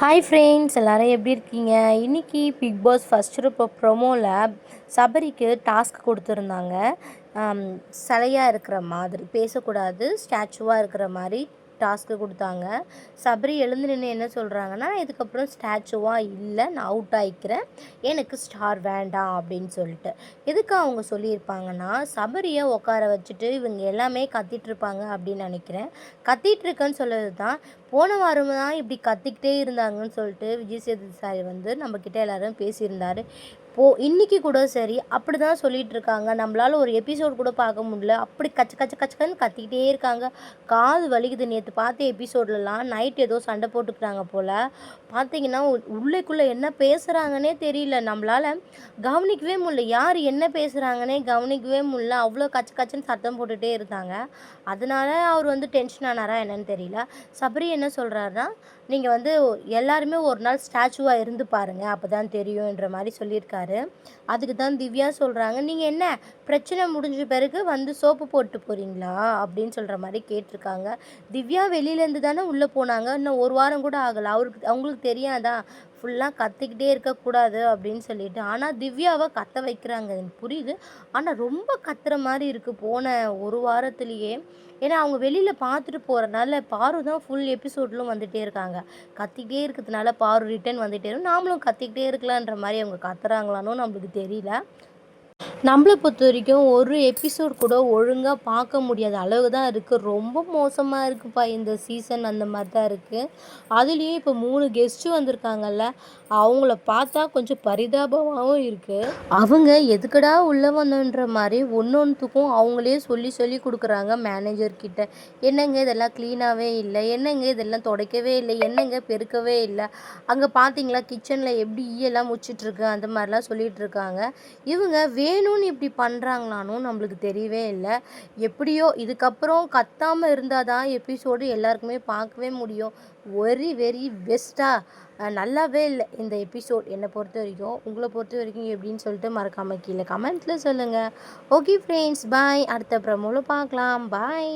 Hi friends எல்லோரும் எப்படி இருக்கீங்க? இன்றைக்கி பிக் பாஸ் ஃபஸ்ட் இப்போ ப்ரொமோவில் சபரிக்கு டாஸ்க் கொடுத்துருந்தாங்க. சிலையாக இருக்கிற மாதிரி பேசக்கூடாது ஸ்டாச்சுவாக இருக்கிற மாதிரி டாஸ்க்கு கொடுத்தாங்க. சபரி எழுந்து நின்று என்ன சொல்கிறாங்கன்னா இதுக்கப்புறம் ஸ்டாச்சுவாக இல்லை நான் அவுட் ஆகிக்கிறேன் எனக்கு ஸ்டார் வேண்டாம் அப்படின்னு சொல்லிட்டு. எதுக்கு அவங்க சொல்லியிருப்பாங்கன்னா சபரியை உட்கார வச்சுட்டு இவங்க எல்லாமே கத்திட்ருப்பாங்க அப்படின்னு நினைக்கிறேன். கத்திகிட்ருக்கேன்னு சொல்லுறது தான் போன வாரம் தான் இப்படி கத்திக்கிட்டே இருந்தாங்கன்னு சொல்லிட்டு விஜய் சேதுசாரி சார் வந்து நம்மக்கிட்ட எல்லாரும் பேசியிருந்தார். போ இன்றைக்கி கூட சரி அப்படி தான் சொல்லிகிட்டு இருக்காங்க நம்மளால் ஒரு எபிசோட் கூட பார்க்க முடியல. அப்படி கச்ச கச்ச கச்சக்கன்னு கத்திக்கிட்டே இருக்காங்க. காது வலிக்குது நேற்று பார்த்த எபிசோட்லலாம் நைட் ஏதோ சண்டை போட்டுக்கிறாங்க போல். பார்த்தீங்கன்னா உள்ளேக்குள்ளே என்ன பேசுகிறாங்கன்னே தெரியல. நம்மளால் கவனிக்கவே முடியல. யார் என்ன பேசுகிறாங்கன்னே கவனிக்கவே முடியல. அவ்வளோ கச்ச கச்சன்னு சத்தம் போட்டுகிட்டே இருந்தாங்க. அதனால அவர் வந்து டென்ஷன் ஆனாரா என்னன்னு தெரியல. சபரி என்ன சொல்கிறாருன்னா நீங்கள் வந்து எல்லாருமே ஒரு நாள் ஸ்டாச்சுவாக இருந்து பாருங்கள் அப்போ தான் தெரியுன்ற மாதிரி சொல்லியிருக்காரு. அதுக்கு தான் திவ்யா சொல்கிறாங்க நீங்கள் என்ன பிரச்சனை முடிஞ்ச பிறகு வந்து சோப்பு போட்டு போகிறீங்களா அப்படின்னு சொல்கிற மாதிரி கேட்டிருக்காங்க. திவ்யா வெளியிலேருந்து தானே உள்ளே போனாங்க. இன்னும் ஒரு வாரம் கூட ஆகலை. அவருக்கு அவங்களுக்கு தெரியாதா? ஃபுல்லாக கத்திக்கிட்டே இருக்கக்கூடாது அப்படின்னு சொல்லிட்டு. ஆனால் திவ்யாவை கத்த வைக்கிறாங்க. எனக்கு புரியுது? ஆனால் ரொம்ப கத்துற மாதிரி இருக்குது போன ஒரு வாரத்துலேயே. ஏன்னா அவங்க வெளியில் பார்த்துட்டு போகிறனால பாரு தான் ஃபுல் எபிசோட்லும் வந்துகிட்டே இருக்காங்க. கத்திக்கிட்டே இருக்கிறதுனால பாரு ரிட்டன் வந்துகிட்டே இருக்கும். நாமளும் கத்திக்கிட்டே இருக்கலான்ற மாதிரி அவங்க கத்துறாங்களான்னு நம்மளுக்கு தெரியல. நம்மளை பொறுத்த வரைக்கும் ஒரு எபிசோட் கூட ஒழுங்காக பார்க்க முடியாத அளவு தான் இருக்குது ரொம்ப மோசமாக இருக்குப்பா இந்த சீசன் அந்த மாதிரி தான் இருக்குது அதுலேயும் இப்போ மூணு கெஸ்ட்டு வந்திருக்காங்கல்ல அவங்கள பார்த்தா கொஞ்சம் பரிதாபமாகவும் இருக்குது அவங்க எதுக்கடா உள்ளே வந்தோன்ற மாதிரி ஒன்று ஒன்றுத்துக்கும் அவங்களே சொல்லி சொல்லி கொடுக்குறாங்க மேனேஜர்கிட்ட என்னங்க இதெல்லாம் க்ளீனாகவே இல்லை? என்னங்க இதெல்லாம் துடைக்கவே இல்லை? என்னங்க பெருக்கவே இல்லை? அங்கே பார்த்தீங்களா கிச்சனில் எப்படி ஈயெல்லாம் முச்சிட்ருக்கு அந்த மாதிரிலாம் சொல்லிகிட்ருக்காங்க இவங்க வேணும் வேணும்னு இப்படி பண்ணுறாங்களானும் நம்மளுக்கு தெரியவே இல்லை. எப்படியோ இதுக்கப்புறம் கத்தாமல் இருந்தால் தான் எபிசோடு எல்லாருக்குமே பார்க்கவே முடியும். வெரி வெரி பெஸ்ட்டாக நல்லாவே இல்லை இந்த எபிசோட் என்னை பொறுத்த வரைக்கும் உங்களை பொறுத்த வரைக்கும் எப்படின்னு சொல்லிட்டு மறக்காமல் கீழே கமெண்ட்டில் சொல்லுங்கள் ஓகே ஃப்ரெண்ட்ஸ் பாய் அடுத்த ப்ரமோவில் பார்க்கலாம். பாய்